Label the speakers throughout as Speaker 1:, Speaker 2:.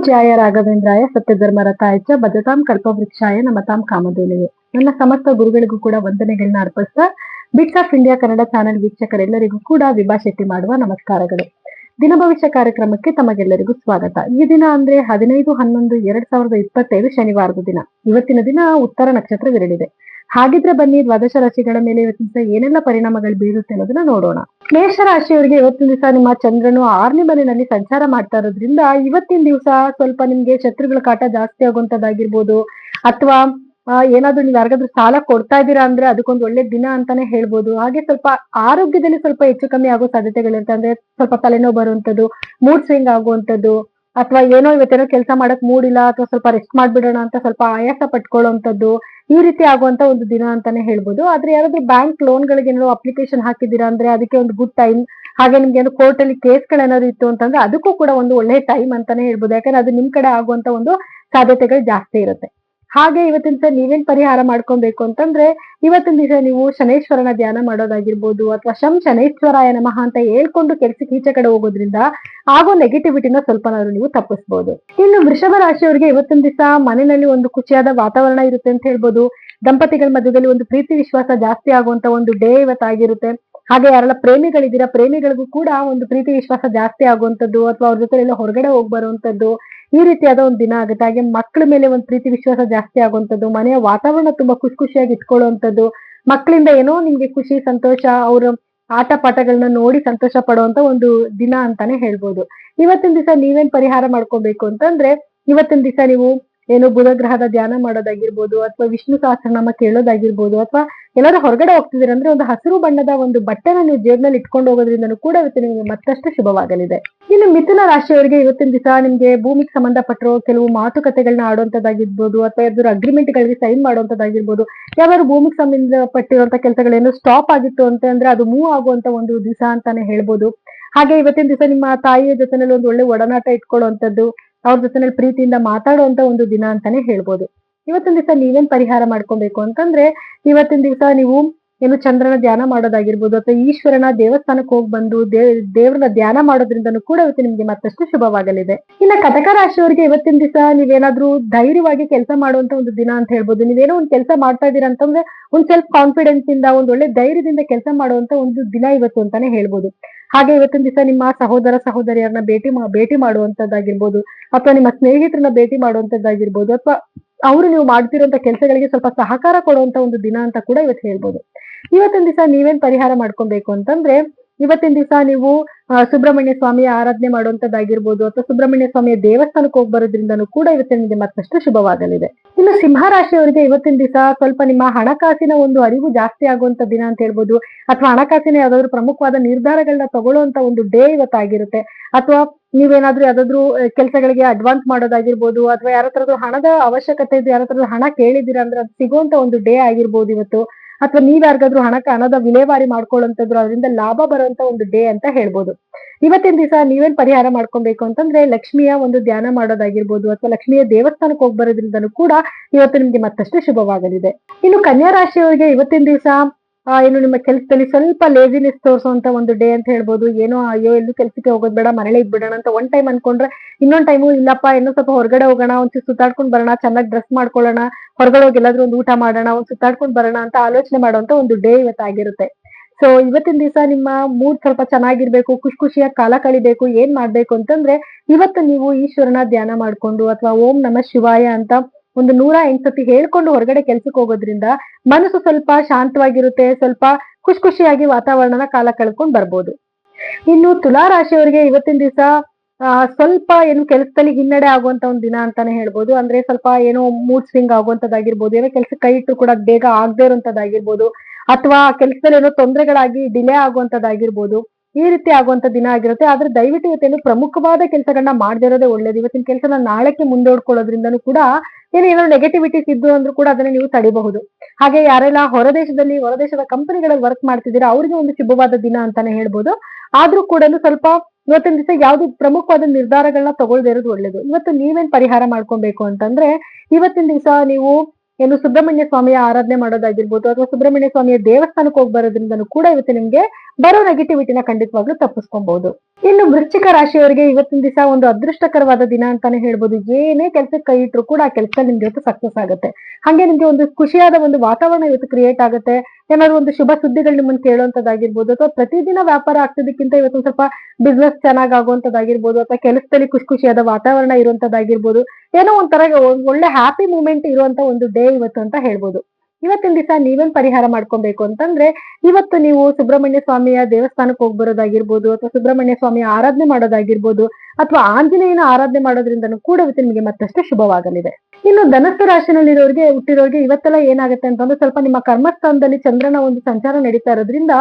Speaker 1: ಪೂಜ್ಯಾಯ ರಾಘವೇಂದ್ರಾಯ ಸತ್ಯಧರ್ಮರತಾಯ ಚ ಭದ್ರತಾಂ ಕಲ್ಪವೃಕ್ಷಾಯ ನಮತಾಂ ಕಾಮಧೇನುವೆ ನನ್ನ ಸಮಸ್ತ ಗುರುಗಳಿಗೂ ಕೂಡ ವಂದನೆಗಳನ್ನ ಅರ್ಪಿಸ್ತಾ, bits of India Kannada channel ವೀಕ್ಷಕರೆಲ್ಲರಿಗೂ ಕೂಡ ವಿಭಾ ಶೆಟ್ಟಿ ಮಾಡುವ ನಮಸ್ಕಾರಗಳು. ದಿನ ಭವಿಷ್ಯ ಕಾರ್ಯಕ್ರಮಕ್ಕೆ ತಮಗೆಲ್ಲರಿಗೂ ಸ್ವಾಗತ. ಈ ದಿನ ಅಂದ್ರೆ ಹದಿನೈದು, ಹನ್ನೊಂದು, ಎರಡ್ ಸಾವಿರದ ಇಪ್ಪತ್ತೈದು ಶನಿವಾರದ ದಿನ. ಇವತ್ತಿನ ದಿನ ಉತ್ತರ ನಕ್ಷತ್ರವಿರಲಿದೆ. ಹಾಗಿದ್ರೆ ಬನ್ನಿ ದ್ವಾದಶ ರಾಶಿಗಳ ಮೇಲೆ ಇವತ್ತಿನ ಏನೆಲ್ಲ ಪರಿಣಾಮಗಳು ಬೀರುತ್ತೆ ಅನ್ನೋದನ್ನ ನೋಡೋಣ. ಮೇಷ ರಾಶಿಯವರಿಗೆ ಇವತ್ತಿನ ದಿವಸ ನಿಮ್ಮ ಚಂದ್ರನು ಆರನೇ ಮನೆಯಲ್ಲಿ ಸಂಚಾರ ಮಾಡ್ತಾ ಇರೋದ್ರಿಂದ ಇವತ್ತಿನ ದಿವಸ ಸ್ವಲ್ಪ ನಿಮ್ಗೆ ಶತ್ರುಗಳ ಕಾಟ ಜಾಸ್ತಿ ಆಗುವಂತದ್ದಾಗಿರ್ಬೋದು. ಅಥವಾ ಏನಾದ್ರೂ ನೀವು ಯಾರಿಗಾದ್ರೂ ಸಾಲ ಕೊಡ್ತಾ ಇದ್ದೀರಾ ಅಂದ್ರೆ ಅದಕ್ಕೊಂದು ಒಳ್ಳೆ ದಿನ ಅಂತಾನೆ ಹೇಳ್ಬೋದು. ಹಾಗೆ ಸ್ವಲ್ಪ ಆರೋಗ್ಯದಲ್ಲಿ ಸ್ವಲ್ಪ ಹೆಚ್ಚು ಕಮ್ಮಿ ಆಗೋ ಸಾಧ್ಯತೆಗಳಿರುತ್ತೆ ಅಂದ್ರೆ ಸ್ವಲ್ಪ ತಲೆನೋವು ಬರುವಂತದ್ದು ಮೂಡ್ ಸ್ವಿಂಗ್ ಆಗುವಂತದ್ದು, ಅಥವಾ ಏನೋ ಇವತ್ತೇನೋ ಕೆಲಸ ಮಾಡಕ್ ಮೂಡಿಲ್ಲ ಅಥವಾ ಸ್ವಲ್ಪ ರೆಸ್ಟ್ ಮಾಡ್ಬಿಡೋಣ ಅಂತ ಸ್ವಲ್ಪ ಆಯಾಸ ಪಟ್ಕೊಳ್ಳುವಂತದ್ದು ಈ ರೀತಿ ಆಗುವಂತ ಒಂದು ದಿನ ಅಂತಾನೆ ಹೇಳ್ಬೋದು. ಆದ್ರೆ ಯಾರಾದ್ರೂ ಬ್ಯಾಂಕ್ ಲೋನ್ ಗಳಿಗೆ ಏನಾದ್ರು ಅಪ್ಲಿಕೇಶನ್ ಹಾಕಿದ್ದೀರಾ ಅಂದ್ರೆ ಅದಕ್ಕೆ ಒಂದು ಗುಡ್ ಟೈಮ್ ಹಾಗೆ ನಿಮ್ಗೆ ಏನೋ ಕೋರ್ಟ್ ಅಲ್ಲಿ ಕೇಸ್ಗಳೇನಾದ್ರು ಇತ್ತು ಅಂತಂದ್ರೆ ಅದಕ್ಕೂ ಕೂಡ ಒಂದು ಒಳ್ಳೆ ಟೈಮ್ ಅಂತಾನೆ ಹೇಳ್ಬೋದು. ಯಾಕಂದ್ರೆ ಅದು ನಿಮ್ ಕಡೆ ಆಗುವಂತ ಒಂದು ಸಾಧ್ಯತೆಗಳು ಜಾಸ್ತಿ ಇರುತ್ತೆ. ಹಾಗೆ ಇವತ್ತಿನ ದಿವಸ ನೀವೇನ್ ಪರಿಹಾರ ಮಾಡ್ಕೊಬೇಕು ಅಂತಂದ್ರೆ ಇವತ್ತಿನ ದಿವಸ ನೀವು ಶನೇಶ್ವರನ ಧ್ಯಾನ ಮಾಡೋದಾಗಿರ್ಬೋದು ಅಥವಾ ಶಂ ಶನೇಶ್ವರಾಯ ನಮಃ ಅಂತ ಹೇಳ್ಕೊಂಡು ಕೆಲ್ಸಕ್ಕೆ ಈಚೆ ಕಡೆ ಹೋಗೋದ್ರಿಂದ ಆಗೋ ನೆಗೆಟಿವಿಟಿನ ಸ್ವಲ್ಪನಾದ್ರು ನೀವು ತಪ್ಪಿಸ್ಬೋದು. ಇನ್ನು ವೃಷಭ ರಾಶಿಯವರಿಗೆ ಇವತ್ತಿನ ದಿವಸ ಮನೆಯಲ್ಲಿ ಒಂದು ಖುಷಿಯಾದ ವಾತಾವರಣ ಇರುತ್ತೆ ಅಂತ ಹೇಳ್ಬೋದು. ದಂಪತಿಗಳ ಮಧ್ಯದಲ್ಲಿ ಒಂದು ಪ್ರೀತಿ ವಿಶ್ವಾಸ ಜಾಸ್ತಿ ಆಗುವಂತ ಒಂದು ಡೇ ಇವತ್ತಾಗಿರುತ್ತೆ ಹಾಗೆ ಯಾರೆಲ್ಲ ಪ್ರೇಮಿಗಳಿದ್ದೀರಾ, ಪ್ರೇಮಿಗಳಿಗೂ ಕೂಡ ಒಂದು ಪ್ರೀತಿ ವಿಶ್ವಾಸ ಜಾಸ್ತಿ ಆಗುವಂತದ್ದು ಅಥವಾ ಅವ್ರ ಜೊತೆ ಎಲ್ಲ ಹೊರಗಡೆ ಹೋಗಿ ಬರುವಂತದ್ದು ಈ ರೀತಿಯಾದ ಒಂದು ದಿನ ಆಗುತ್ತೆ. ಹಾಗೆ ಮಕ್ಕಳ ಮೇಲೆ ಒಂದು ಪ್ರೀತಿ ವಿಶ್ವಾಸ ಜಾಸ್ತಿ ಆಗುವಂಥದ್ದು, ಮನೆಯ ವಾತಾವರಣ ತುಂಬಾ ಖುಷಿ ಖುಷಿಯಾಗಿ ಇಟ್ಕೊಳ್ಳುವಂಥದ್ದು ಮಕ್ಕಳಿಂದ ಏನೋ ನಿಮ್ಗೆ ಖುಷಿ, ಸಂತೋಷ, ಅವ್ರ ಆಟ ಪಾಠಗಳನ್ನ ನೋಡಿ ಸಂತೋಷ ಪಡುವಂತ ಒಂದು ದಿನ ಅಂತಾನೆ ಹೇಳ್ಬೋದು. ಇವತ್ತಿನ ದಿವಸ ನೀವೇನ್ ಪರಿಹಾರ ಮಾಡ್ಕೋಬೇಕು ಅಂತಂದ್ರೆ, ಇವತ್ತಿನ ದಿವಸ ನೀವು ಏನು ಬುಧ ಗ್ರಹದ ಧ್ಯಾನ ಮಾಡೋದಾಗಿರ್ಬೋದು ಅಥವಾ ವಿಷ್ಣು ಸಹಸ್ರನಾಮ ಕೇಳೋದಾಗಿರ್ಬೋದು ಅಥವಾ ಎಲ್ಲರೂ ಹೊರಗಡೆ ಹೋಗ್ತಿದ್ದೀರ ಅಂದ್ರೆ ಒಂದು ಹಸಿರು ಬಣ್ಣದ ಒಂದು ಬಟ್ಟೆನ ನೀವು ಜೇಬ್ನಲ್ಲಿ ಇಟ್ಕೊಂಡು ಹೋಗೋದ್ರಿಂದನು ಕೂಡ ಇವತ್ತು ನಿಮಗೆ ಮತ್ತಷ್ಟು ಶುಭವಾಗಲಿದೆ. ಇನ್ನು ಮಿಥುನ ರಾಶಿಯವರಿಗೆ ಇವತ್ತಿನ ದಿವಸ ನಿಮ್ಗೆ ಭೂಮಿಗೆ ಸಂಬಂಧಪಟ್ಟಿರೋ ಕೆಲವು ಮಾತುಕತೆಗಳನ್ನ ಆಡುವಂತದ್ದಾಗಿರ್ಬೋದು ಅಥವಾ ಯಾವ್ದಾದ್ರು ಅಗ್ರಿಮೆಂಟ್ ಗಳಿಗೆ ಸೈನ್ ಮಾಡುವಂತದ್ದಾಗಿರ್ಬೋದು, ಯಾವ್ದಾದ್ರು ಭೂಮಿಗೆ ಸಂಬಂಧಪಟ್ಟಿರುವಂತ ಕೆಲಸಗಳೇನು ಸ್ಟಾಪ್ ಆಗಿತ್ತು ಅಂತ ಅಂದ್ರೆ ಅದು ಮೂವ್ ಆಗುವಂತ ಒಂದು ದಿವಸ ಅಂತಾನೆ ಹೇಳ್ಬೋದು. ಹಾಗೆ ಇವತ್ತಿನ ದಿವಸ ನಿಮ್ಮ ತಾಯಿಯ ಜೊತೆನಲ್ಲಿ ಒಂದು ಒಳ್ಳೆ ಒಡನಾಟ ಇಟ್ಕೊಳ್ಳುವಂತದ್ದು ಅವ್ರ ಜೊತೆನಲ್ಲಿ ಪ್ರೀತಿಯಿಂದ ಮಾತಾಡುವಂತ ಒಂದು ದಿನ ಅಂತಾನೆ ಹೇಳ್ಬೋದು. ಇವತ್ತಿನ ದಿವಸ ನೀವೇನ್ ಪರಿಹಾರ ಮಾಡ್ಕೊಬೇಕು ಅಂತಂದ್ರೆ, ಇವತ್ತಿನ ದಿವಸ ನೀವು ಏನು ಚಂದ್ರನ ಧ್ಯಾನ ಮಾಡೋದಾಗಿರ್ಬೋದು ಅಥವಾ ಈಶ್ವರನ ದೇವಸ್ಥಾನಕ್ಕೆ ಹೋಗಿ ಬಂದು ದೇವ್ ದೇವ್ರನ್ನ ಧ್ಯಾನ ಮಾಡೋದ್ರಿಂದನೂ ಕೂಡ ಇವತ್ತು ನಿಮ್ಗೆ ಮತ್ತಷ್ಟು ಶುಭವಾಗಲಿದೆ. ಇನ್ನ ಕಟಕ ರಾಶಿಯವರಿಗೆ ಇವತ್ತಿನ ದಿವಸ ನೀವೇನಾದ್ರೂ ಧೈರ್ಯವಾಗಿ ಕೆಲಸ ಮಾಡುವಂತ ಒಂದು ದಿನ ಅಂತ ಹೇಳ್ಬೋದು. ನೀವೇನೋ ಒಂದು ಕೆಲಸ ಮಾಡ್ತಾ ಇದ್ದೀರಾ ಅಂತಂದ್ರೆ ಒಂದ್ ಸೆಲ್ಫ್ ಕಾನ್ಫಿಡೆನ್ಸ್ ಇಂದ, ಒಂದ್ ಒಳ್ಳೆ ಧೈರ್ಯದಿಂದ ಕೆಲಸ ಮಾಡುವಂತ ಒಂದು ದಿನ ಇವತ್ತು ಅಂತಾನೆ ಹೇಳ್ಬೋದು. ಹಾಗೆ ಇವತ್ತಿನ ದಿವಸ ನಿಮ್ಮ ಸಹೋದರ ಸಹೋದರಿಯರನ್ನ ಭೇಟಿ ಭೇಟಿ ಮಾಡುವಂತದ್ದಾಗಿರ್ಬೋದು ಅಥವಾ ನಿಮ್ಮ ಸ್ನೇಹಿತರನ್ನ ಭೇಟಿ ಮಾಡುವಂತದ್ದಾಗಿರ್ಬೋದು ಅಥವಾ ಅವರು ನೀವು ಮಾಡ್ತಿರೋಂತ ಕೆಲಸಗಳಿಗೆ ಸ್ವಲ್ಪ ಸಹಕಾರ ಕೊಡುವಂತ ಒಂದು ದಿನ ಅಂತ ಕೂಡ ಇವತ್ತು ಹೇಳ್ಬೋದು. ಇವತ್ತಿನ ದಿವಸ ನೀವೇನ್ ಪರಿಹಾರ ಮಾಡ್ಕೊಬೇಕು ಅಂತಂದ್ರೆ, ಇವತ್ತಿನ ದಿವಸ ನೀವು ಸುಬ್ರಹ್ಮಣ್ಯ ಸ್ವಾಮಿಯ ಆರಾಧನೆ ಮಾಡುವಂತದ್ದಾಗಿರ್ಬೋದು ಅಥವಾ ಸುಬ್ರಹ್ಮಣ್ಯ ಸ್ವಾಮಿಯ ದೇವಸ್ಥಾನಕ್ಕೆ ಹೋಗಿ ಬರೋದ್ರಿಂದನೂ ಕೂಡ ಇವತ್ತಿನ ಮತ್ತಷ್ಟು ಶುಭವಾಗಲಿದೆ. ಇನ್ನು ಸಿಂಹ ರಾಶಿಯವರಿಗೆ ಇವತ್ತಿನ ದಿವಸ ಸ್ವಲ್ಪ ನಿಮ್ಮ ಹಣಕಾಸಿನ ಒಂದು ಅರಿವು ಜಾಸ್ತಿ ಆಗುವಂತ ದಿನ ಅಂತ ಹೇಳ್ಬೋದು. ಅಥವಾ ಹಣಕಾಸಿನ ಯಾವ್ದಾದ್ರು ಪ್ರಮುಖವಾದ ನಿರ್ಧಾರಗಳನ್ನ ತಗೊಳ್ಳುವಂತ ಒಂದು ಡೇ ಇವತ್ತಾಗಿರುತ್ತೆ. ಅಥವಾ ನೀವೇನಾದ್ರೂ ಯಾವ್ದಾದ್ರು ಕೆಲಸಗಳಿಗೆ ಅಡ್ವಾನ್ಸ್ ಮಾಡೋದಾಗಿರ್ಬೋದು ಅಥವಾ ಯಾರತ್ರಾದ್ರೂ ಹಣದ ಅವಶ್ಯಕತೆ ಇದೆ ಯಾರತ್ರದ್ದು ಹಣ ಕೇಳಿದಿರ ಅಂದ್ರೆ ಅದು ಸಿಗುವಂತ ಒಂದು ಡೇ ಆಗಿರ್ಬೋದು ಇವತ್ತು. ಅಥವಾ ನೀವ್ ಯಾರಿಗಾದ್ರೂ ಹಣಕ್ಕೆ ಹಣದ ವಿಲೇವಾರಿ ಮಾಡ್ಕೊಳ್ಳುವಂತದ್ರು ಅದರಿಂದ ಲಾಭ ಬರುವಂತ ಒಂದು ಡೇ ಅಂತ ಹೇಳ್ಬೋದು. ಇವತ್ತಿನ ದಿವಸ ನೀವೇನ್ ಪರಿಹಾರ ಮಾಡ್ಕೊಬೇಕು ಅಂತಂದ್ರೆ ಲಕ್ಷ್ಮಿಯ ಒಂದು ಧ್ಯಾನ ಮಾಡೋದಾಗಿರ್ಬೋದು ಅಥವಾ ಲಕ್ಷ್ಮಿಯ ದೇವಸ್ಥಾನಕ್ಕೆ ಹೋಗಿ ಬರೋದ್ರಿಂದನೂ ಕೂಡ ಇವತ್ತು ನಿಮ್ಗೆ ಮತ್ತಷ್ಟು ಶುಭವಾಗಲಿದೆ. ಇನ್ನು ಕನ್ಯಾ ರಾಶಿಯವರಿಗೆ ಇವತ್ತಿನ ದಿವಸ ಏನು ನಿಮ್ಮ ಕೆಲಸದಲ್ಲಿ ಸ್ವಲ್ಪ ಲೇಸಿನೆಸ್ ತೋರಿಸುವಂತ ಒಂದು ಡೇ ಅಂತ ಹೇಳ್ಬೋದು. ಏನೋ, ಅಯ್ಯೋ ಎಲ್ಲೂ ಕೆಲಸಕ್ಕೆ ಹೋಗೋದ್ ಬೇಡ, ಮನೇಲಿ ಇದ್ಬಿಡೋಣ ಅಂತ ಒಂದ್ ಟೈಮ್ ಅನ್ಕೊಂಡ್ರೆ ಇನ್ನೊಂದ್ ಟೈಮು ಇಲ್ಲಪ್ಪ, ಇನ್ನೂ ಸ್ವಲ್ಪ ಹೊರಗಡೆ ಹೋಗೋಣ, ಒಂಚೂರು ಸುತ್ತಾಡ್ಕೊಂಡ್ ಬರೋಣ, ಚೆನ್ನಾಗಿ ಡ್ರೆಸ್ ಮಾಡ್ಕೊಳ್ಳೋಣ, ಹೊರಗಡೆ ಹೋಗಿ ಎಲ್ಲಾದ್ರೂ ಒಂದು ಊಟ ಮಾಡೋಣ, ಒಂದ್ ಸುತ್ತಾಡ್ಕೊಂಡ್ ಬರೋಣ ಅಂತ ಆಲೋಚನೆ ಮಾಡುವಂತ ಒಂದು ಡೇ ಇವತ್ತಾಗಿರುತ್ತೆ. ಸೊ ಇವತ್ತಿನ ದಿವಸ ನಿಮ್ಮ ಮೂಡ್ ಸ್ವಲ್ಪ ಚೆನ್ನಾಗಿರ್ಬೇಕು, ಖುಷಿ ಖುಷಿಯಾಗಿ ಕಾಲ ಕಳಿಬೇಕು, ಏನ್ ಮಾಡ್ಬೇಕು ಅಂತಂದ್ರೆ, ಇವತ್ತು ನೀವು ಈಶ್ವರನ ಧ್ಯಾನ ಮಾಡ್ಕೊಂಡು ಅಥವಾ ಓಂ ನಮ ಶಿವಾಯ ಅಂತ ಒಂದು ನೂರ ಎಂಟು ಸತಿ ಹೇಳ್ಕೊಂಡು ಹೊರಗಡೆ ಕೆಲ್ಸಕ್ಕೆ ಹೋಗೋದ್ರಿಂದ ಮನಸ್ಸು ಸ್ವಲ್ಪ ಶಾಂತವಾಗಿರುತ್ತೆ, ಸ್ವಲ್ಪ ಖುಷಿ ಖುಷಿಯಾಗಿ ವಾತಾವರಣನ ಕಾಲ ಕಳ್ಕೊಂಡ್ ಬರ್ಬೋದು. ಇನ್ನು ತುಲಾ ರಾಶಿಯವರಿಗೆ ಇವತ್ತಿನ ದಿವಸ ಸ್ವಲ್ಪ ಏನು ಕೆಲಸದಲ್ಲಿ ಹಿನ್ನಡೆ ಆಗುವಂತ ಒಂದು ದಿನ ಅಂತಾನೆ ಹೇಳ್ಬೋದು. ಅಂದ್ರೆ ಸ್ವಲ್ಪ ಏನೋ ಮೂಡ್ ಸ್ವಿಂಗ್ ಆಗುವಂತದ್ದಾಗಿರ್ಬೋದು, ಏನೋ ಕೆಲಸ ಕೈ ಇಟ್ಟು ಕೂಡ ಬೇಗ ಆಗದೆ ಇರುವಂತದ್ದಾಗಿರ್ಬೋದು, ಅಥವಾ ಕೆಲಸದಲ್ಲಿ ಏನೋ ತೊಂದರೆಗಳಾಗಿ ಡಿಲೇ ಆಗುವಂತದ್ದಾಗಿರ್ಬೋದು. ಈ ರೀತಿ ಆಗುವಂತ ದಿನ ಆಗಿರುತ್ತೆ. ಆದ್ರೆ ದಯವಿಟ್ಟು ಇವತ್ತೇನು ಪ್ರಮುಖವಾದ ಕೆಲಸಗಳನ್ನ ಮಾಡದೇ ಇರೋದೇ ಒಳ್ಳೇದು. ಇವತ್ತಿನ ಕೆಲಸನ ನಾಳೆಕ್ಕೆ ಮುಂದೂಡ್ಕೊಳ್ಳೋದ್ರಿಂದನೂ ಕೂಡ ಏನು ಏನೋ ನೆಗೆಟಿವಿಟೀಸ್ ಇದ್ದು ಅಂದ್ರೂ ಕೂಡ ಅದನ್ನ ನೀವು ತಡಿಬಹುದು. ಹಾಗೆ ಯಾರೆಲ್ಲ ಹೊರದೇಶದಲ್ಲಿ, ಹೊರದೇಶದ ಕಂಪನಿಗಳಲ್ಲಿ ವರ್ಕ್ ಮಾಡ್ತಿದ್ದೀರಾ, ಅವ್ರಿಗೆ ಒಂದು ಶುಭವಾದ ದಿನ ಅಂತಾನೆ ಹೇಳ್ಬೋದು. ಆದ್ರೂ ಕೂಡ ಸ್ವಲ್ಪ ಇವತ್ತಿನ ದಿವಸ ಯಾವ್ದು ಪ್ರಮುಖವಾದ ನಿರ್ಧಾರಗಳನ್ನ ತಗೊಳ್ದೇ ಇರೋದು ಒಳ್ಳೇದು. ಇವತ್ತು ನೀವೇನ್ ಪರಿಹಾರ ಮಾಡ್ಕೊಬೇಕು ಅಂತಂದ್ರೆ, ಇವತ್ತಿನ ದಿವಸ ನೀವು ಏನು ಸುಬ್ರಹ್ಮಣ್ಯ ಸ್ವಾಮಿಯ ಆರಾಧನೆ ಮಾಡೋದಾಗಿರ್ಬೋದು ಅಥವಾ ಸುಬ್ರಹ್ಮಣ್ಯ ಸ್ವಾಮಿಯ ದೇವಸ್ಥಾನಕ್ಕೆ ಹೋಗಿ ಬರೋದ್ರಿಂದನೂ ಕೂಡ ಇವತ್ತು ನಿಮ್ಗೆ ಬರೋ ನೆಗೆಟಿವಿಟಿನ ಖಂಡಿತವಾಗ್ಲೂ ತಪ್ಪಿಸ್ಕೊಬಹುದು ಇನ್ನು ವೃಶ್ಚಿಕ ರಾಶಿಯವರಿಗೆ ಇವತ್ತಿನ ದಿವಸ ಒಂದು ಅದೃಷ್ಟಕರವಾದ ದಿನ ಅಂತಾನೆ ಹೇಳ್ಬೋದು. ಏನೇ ಕೆಲಸಕ್ಕೆ ಕೈ ಇಟ್ರು ಕೂಡ ಆ ಕೆಲಸ ನಿಮ್ಗೆ ಇವತ್ತು ಸಕ್ಸಸ್ ಆಗುತ್ತೆ. ಹಾಗೆ ನಿಮ್ಗೆ ಒಂದು ಖುಷಿಯಾದ ಒಂದು ವಾತಾವರಣ ಇವತ್ತು ಕ್ರಿಯೇಟ್ ಆಗುತ್ತೆ. ಏನಾದ್ರು ಒಂದು ಶುಭ ಸುದ್ದಿಗಳು ನಿಮ್ಮನ್ನು ಕೇಳುವಂತದ್ದಾಗಿರ್ಬೋದು ಅಥವಾ ಪ್ರತಿದಿನ ವ್ಯಾಪಾರ ಆಗ್ತಿದ್ದಕ್ಕಿಂತ ಇವತ್ತು ಸ್ವಲ್ಪ ಬಿಸ್ನೆಸ್ ಚೆನ್ನಾಗ್ ಆಗುವಂತದ್ದಾಗಿರ್ಬೋದು ಅಥವಾ ಕೆಲಸದಲ್ಲಿ ಖುಷಿ ಖುಷಿಯಾದ ವಾತಾವರಣ ಇರುವಂತದ್ದಾಗಿರ್ಬೋದು ಏನೋ ಒಂಥರ ಒಳ್ಳೆ ಹ್ಯಾಪಿ ಮೂಮೆಂಟ್ ಇರುವಂತ ಒಂದು ಡೇ ಇವತ್ತು ಅಂತ ಹೇಳ್ಬೋದು. ಇವತ್ತಿನ ದಿವಸ ನೀವೇನ್ ಪರಿಹಾರ ಮಾಡ್ಕೊಬೇಕು ಅಂತಂದ್ರೆ, ಇವತ್ತು ನೀವು ಸುಬ್ರಹ್ಮಣ್ಯ ಸ್ವಾಮಿಯ ದೇವಸ್ಥಾನಕ್ಕೆ ಹೋಗಿ ಬರೋದಾಗಿರ್ಬೋದು ಅಥವಾ ಸುಬ್ರಹ್ಮಣ್ಯ ಸ್ವಾಮಿಯ ಆರಾಧನೆ ಮಾಡೋದಾಗಿರ್ಬೋದು, ಅಥವಾ ಆಂಜನೇಯನ ಆರಾಧನೆ ಮಾಡೋದ್ರಿಂದನು ಕೂಡ ಇವತ್ತು ನಿಮಗೆ ಮತ್ತಷ್ಟು ಶುಭವಾಗಲಿದೆ. ಇನ್ನು ರಾಶಿನಲ್ಲಿ ರಾಶಿನಲ್ಲಿರೋರಿಗೆ ಹುಟ್ಟಿರೋರಿಗೆ ಇವತ್ತೆಲ್ಲ ಏನಾಗುತ್ತೆ ಅಂತಂದ್ರೆ ಸ್ವಲ್ಪ ನಿಮ್ಮ ಕರ್ಮಸ್ಥಾನದಲ್ಲಿ ಚಂದ್ರನ ಒಂದು ಸಂಚಾರ ನಡೀತಾ ಇರೋದ್ರಿಂದ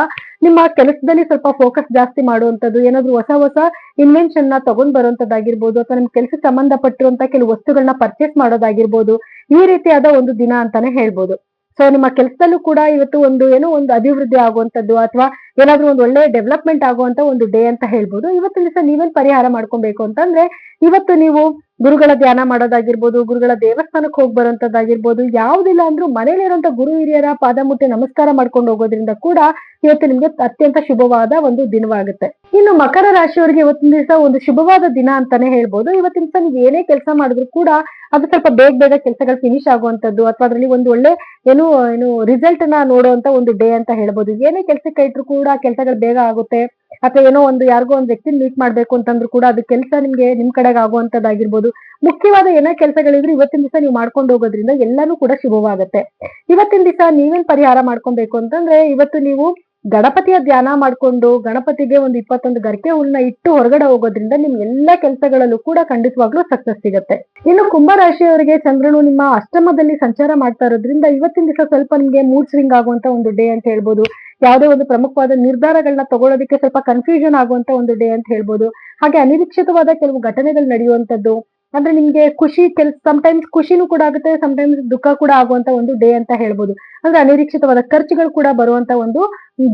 Speaker 1: ನಿಮ್ಮ ಕೆಲಸದಲ್ಲಿ ಸ್ವಲ್ಪ ಫೋಕಸ್ ಜಾಸ್ತಿ ಮಾಡುವಂಥದ್ದು, ಏನಾದ್ರು ಹೊಸ ಹೊಸ ಇನ್ವೆನ್ಷನ್ನ ತಗೊಂಡ್ ಬರುವಂತದ್ದಾಗಿರ್ಬೋದು ಅಥವಾ ನಿಮ್ ಕೆಲಸಕ್ಕೆ ಸಂಬಂಧಪಟ್ಟಿರುವಂತ ಕೆಲವು ವಸ್ತುಗಳನ್ನ ಪರ್ಚೇಸ್ ಮಾಡೋದಾಗಿರ್ಬೋದು, ಈ ರೀತಿಯಾದ ಒಂದು ದಿನ ಅಂತಾನೆ ಹೇಳ್ಬೋದು. ಸೊ ನಿಮ್ಮ ಕೆಲಸದಲ್ಲೂ ಕೂಡ ಇವತ್ತು ಒಂದು ಏನೋ ಒಂದು ಅಭಿವೃದ್ಧಿ ಆಗುವಂತದ್ದು ಅಥವಾ ಏನಾದ್ರೂ ಒಂದು ಒಳ್ಳೆ ಡೆವಲಪ್ಮೆಂಟ್ ಆಗುವಂತ ಒಂದು ಡೇ ಅಂತ ಹೇಳ್ಬೋದು. ಇವತ್ತಿನ ದಿವಸ ನೀವೇನ್ ಪರಿಹಾರ ಮಾಡ್ಕೊಬೇಕು ಅಂತಂದ್ರೆ, ಇವತ್ತು ನೀವು ಗುರುಗಳ ಧ್ಯಾನ ಮಾಡೋದಾಗಿರ್ಬೋದು, ಗುರುಗಳ ದೇವಸ್ಥಾನಕ್ಕೆ ಹೋಗಿ ಬರುವಂತದ್ದಾಗಿರ್ಬೋದು ಯಾವ್ದಿಲ್ಲ ಮನೇಲಿ ಇರೋವಂಥ ಗುರು ಹಿರಿಯರ ಪಾದ ನಮಸ್ಕಾರ ಮಾಡ್ಕೊಂಡು ಹೋಗೋದ್ರಿಂದ ಕೂಡ ಇವತ್ತು ನಿಮ್ಗೆ ಅತ್ಯಂತ ಶುಭವಾದ ಒಂದು ದಿನವಾಗುತ್ತೆ. ಇನ್ನು ಮಕರ ರಾಶಿಯವರಿಗೆ ಇವತ್ತಿನ ದಿವಸ ಒಂದು ಶುಭವಾದ ದಿನ ಅಂತಾನೆ ಹೇಳ್ಬೋದು. ಇವತ್ತಿನ ದಿವಸ ನೀವು ಏನೇ ಕೆಲಸ ಮಾಡಿದ್ರು ಕೂಡ ಅದು ಸ್ವಲ್ಪ ಬೇಗ ಬೇಗ ಕೆಲಸಗಳು ಫಿನಿಶ್ ಆಗುವಂತದ್ದು ಅಥವಾ ಅದರಲ್ಲಿ ಒಂದು ಒಳ್ಳೆ ಏನು ಏನು ರಿಸಲ್ಟ್ನ ನೋಡುವಂತ ಒಂದು ಡೇ ಅಂತ ಹೇಳ್ಬೋದು. ಏನೇ ಕೆಲಸಕ್ಕೆ ಇಟ್ರು ಕೂಡ ಕೆಲಸಗಳು ಬೇಗ ಆಗುತ್ತೆ. ಅಥವಾ ಏನೋ ಒಂದು ಯಾರಿಗೋ ಒಂದು ವ್ಯಕ್ತಿ ಮೀಟ್ ಮಾಡ್ಬೇಕು ಅಂತಂದ್ರು ಕೂಡ ಅದು ಕೆಲಸ ನಿಮ್ಗೆ ನಿಮ್ ಕಡೆಗೆ ಆಗುವಂತದ್ದಾಗಿರ್ಬೋದು. ಮುಖ್ಯವಾದ ಏನೇ ಕೆಲಸಗಳಿದ್ರು ಇವತ್ತಿನ ದಿವಸ ನೀವು ಮಾಡ್ಕೊಂಡು ಹೋಗೋದ್ರಿಂದ ಎಲ್ಲಾನು ಕೂಡ ಶುಭವಾಗುತ್ತೆ. ಇವತ್ತಿನ ದಿವಸ ನೀವೇನ್ ಪರಿಹಾರ ಮಾಡ್ಕೊಬೇಕು ಅಂತಂದ್ರೆ ಇವತ್ತು ನೀವು ಗಣಪತಿಯ ಧ್ಯಾನ ಮಾಡ್ಕೊಂಡು ಗಣಪತಿಗೆ ಒಂದು ಇಪ್ಪತ್ತೊಂದು ಗರಿಕೆ ಹುಲ್ಲನ್ನ ಇಟ್ಟು ಹೊರಗಡೆ ಹೋಗೋದ್ರಿಂದ ನಿಮ್ ಎಲ್ಲಾ ಕೆಲಸಗಳಲ್ಲೂ ಕೂಡ ಖಂಡಿತವಾಗ್ಲೂ ಸಕ್ಸಸ್ ಸಿಗುತ್ತೆ. ಇನ್ನು ಕುಂಭ ರಾಶಿಯವರಿಗೆ ಚಂದ್ರನು ನಿಮ್ಮ ಅಷ್ಟಮದಲ್ಲಿ ಸಂಚಾರ ಮಾಡ್ತಾ ಇರೋದ್ರಿಂದ ಇವತ್ತಿನ ದಿವಸ ಸ್ವಲ್ಪ ನಿಮ್ಗೆ ಮೂಡ್ ಸ್ವಿಂಗ್ ಆಗುವಂತ ಒಂದು ಡೇ ಅಂತ ಹೇಳ್ಬೋದು. ಯಾವುದೇ ಒಂದು ಪ್ರಮುಖವಾದ ನಿರ್ಧಾರಗಳನ್ನ ತಗೊಳ್ಳೋದಕ್ಕೆ ಸ್ವಲ್ಪ ಕನ್ಫ್ಯೂಷನ್ ಆಗುವಂತ ಒಂದು ಡೇ ಅಂತ ಹೇಳ್ಬೋದು. ಹಾಗೆ ಅನಿರೀಕ್ಷಿತವಾದ ಕೆಲವು ಘಟನೆಗಳು ನಡೆಯುವಂತದ್ದು ಅಂದ್ರೆ ನಿಮ್ಗೆ ಖುಷಿ ಕೆಲ್ ಸಮಟೈಮ್ಸ್ ಖುಷಿನೂ ಕೂಡ ಆಗುತ್ತೆ ಟೈಮ್ಸ್ ದುಃಖ ಕೂಡ ಆಗುವಂತ ಒಂದು ಡೇ ಅಂತ ಹೇಳ್ಬೋದು. ಅಂದ್ರೆ ಅನಿರೀಕ್ಷಿತವಾದ ಖರ್ಚುಗಳು ಕೂಡ ಬರುವಂತ ಒಂದು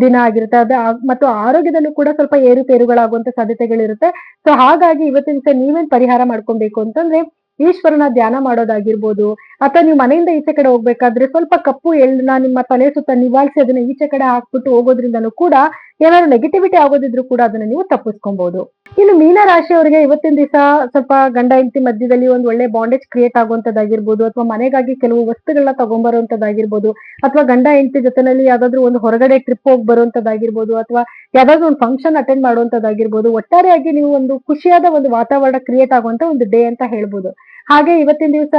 Speaker 1: ದಿನ ಆಗಿರುತ್ತೆ. ಅದು, ಮತ್ತು ಆರೋಗ್ಯದಲ್ಲೂ ಕೂಡ ಸ್ವಲ್ಪ ಏರುಪೇರುಗಳಾಗುವಂತ ಸಾಧ್ಯತೆಗಳಿರುತ್ತೆ. ಸೊ ಹಾಗಾಗಿ ಇವತ್ತಿನ ದಿವಸ ನೀವೇನ್ ಪರಿಹಾರ ಮಾಡ್ಕೊಬೇಕು ಅಂತಂದ್ರೆ ಈಶ್ವರನ ಧ್ಯಾನ ಮಾಡೋದಾಗಿರ್ಬೋದು, ಅಥವಾ ನೀವು ಮನೆಯಿಂದ ಈಚೆ ಕಡೆ ಹೋಗ್ಬೇಕಾದ್ರೆ ಸ್ವಲ್ಪ ಕಪ್ಪು ಎಳ್ಳನ್ನ ನಿಮ್ಮ ತಲೆ ಸುತ್ತ ನಿವಾಳಿಸಿ ಅದನ್ನ ಈಚೆ ಕಡೆ ಹಾಕ್ಬಿಟ್ಟು ಹೋಗೋದ್ರಿಂದನೂ ಕೂಡ ಏನಾದ್ರು ನೆಗೆಟಿವಿಟಿ ಆಗೋದಿದ್ರು ಕೂಡ ಅದನ್ನ ನೀವು ತಪ್ಪಿಸ್ಕೊಬಹುದು ಇನ್ನು ಮೀನ ರಾಶಿಯವರಿಗೆ ಇವತ್ತಿನ ದಿವಸ ಸ್ವಲ್ಪ ಗಂಡ ಹೆಂಡತಿ ಮಧ್ಯದಲ್ಲಿ ಒಂದು ಒಳ್ಳೆ ಬಾಂಡೇಜ್ ಕ್ರಿಯೇಟ್ ಆಗುವಂತದ್ದಾಗಿರ್ಬೋದು, ಅಥವಾ ಮನೆಗಾಗಿ ಕೆಲವು ವಸ್ತುಗಳನ್ನ ತಗೊಂಡ್ಬರುವಂತದ್ದಾಗಿರ್ಬೋದು ಅಥವಾ ಗಂಡ ಹೆಂಡತಿ ಜೊತೆನಲ್ಲಿ ಯಾವ್ದಾದ್ರು ಒಂದು ಹೊರಗಡೆ ಟ್ರಿಪ್ ಹೋಗಿ ಬರುವಂತದ್ದಾಗಿರ್ಬೋದು, ಅಥವಾ ಯಾವ್ದಾದ್ರು ಒಂದು ಫಂಕ್ಷನ್ ಅಟೆಂಡ್ ಮಾಡುವಂತದ್ದಾಗಿರ್ಬೋದು, ಒಟ್ಟಾರೆಯಾಗಿ ನೀವು ಒಂದು ಖುಷಿಯಾದ ಒಂದು ವಾತಾವರಣ ಕ್ರಿಯೇಟ್ ಆಗುವಂತ ಒಂದು ಡೇ ಅಂತ ಹೇಳ್ಬೋದು. ಹಾಗೆ ಇವತ್ತಿನ ದಿವಸ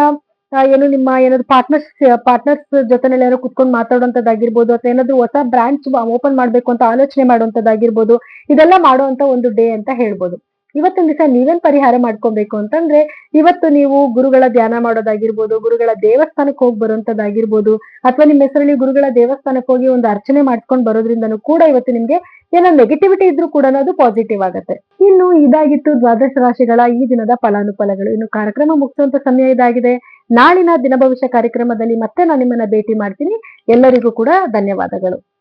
Speaker 1: ಏನು ನಿಮ್ಮ ಏನಾದ್ರು ಪಾರ್ಟ್ನರ್ಸ್ ಪಾರ್ಟ್ನರ್ಸ್ ಜೊತೆನಲ್ಲಿ ಏನಾದ್ರು ಕುತ್ಕೊಂಡು ಮಾತಾಡುವಂತದ್ದಾಗಿರ್ಬೋದು, ಅಥವಾ ಏನಾದ್ರು ಹೊಸ ಬ್ರಾಂಚ್ ಓಪನ್ ಮಾಡ್ಬೇಕು ಅಂತ ಆಲೋಚನೆ ಮಾಡುವಂತದ್ದಾಗಿರ್ಬೋದು, ಇದೆಲ್ಲ ಮಾಡುವಂತ ಒಂದು ಡೇ ಅಂತ ಹೇಳ್ಬೋದು. ಇವತ್ತಿನ ದಿವಸ ನೀವೇನ್ ಪರಿಹಾರ ಮಾಡ್ಕೊಬೇಕು ಅಂತಂದ್ರೆ, ಇವತ್ತು ನೀವು ಗುರುಗಳ ಧ್ಯಾನ ಮಾಡೋದಾಗಿರ್ಬೋದು, ಗುರುಗಳ ದೇವಸ್ಥಾನಕ್ಕೆ ಹೋಗಿ ಬರುವಂತದ್ದಾಗಿರ್ಬೋದು, ಅಥವಾ ನಿಮ್ಮ ಹೆಸರಲ್ಲಿ ಗುರುಗಳ ದೇವಸ್ಥಾನಕ್ಕೆ ಹೋಗಿ ಒಂದು ಅರ್ಚನೆ ಮಾಡ್ಕೊಂಡು ಬರೋದ್ರಿಂದನೂ ಕೂಡ ಇವತ್ತು ನಿಮ್ಗೆ ಏನೋ ನೆಗೆಟಿವಿಟಿ ಇದ್ರೂ ಕೂಡ ಅದು ಪಾಸಿಟಿವ್ ಆಗುತ್ತೆ. ಇನ್ನು ಇದಾಗಿತ್ತು ದ್ವಾದಶ ರಾಶಿಗಳ ಈ ದಿನದ ಫಲಾನುಫಲಗಳು. ಇನ್ನು ಕಾರ್ಯಕ್ರಮ ಮುಗಿಸುವಂತ ಸಮಯ ಇದಾಗಿದೆ. ನಾಳಿನ ದಿನಭವಿಷ್ಯ ಕಾರ್ಯಕ್ರಮದಲ್ಲಿ ಮತ್ತೆ ನಾನು ನಿಮ್ಮನ್ನ ಭೇಟಿ ಮಾಡ್ತೀನಿ. ಎಲ್ಲರಿಗೂ ಕೂಡ ಧನ್ಯವಾದಗಳು.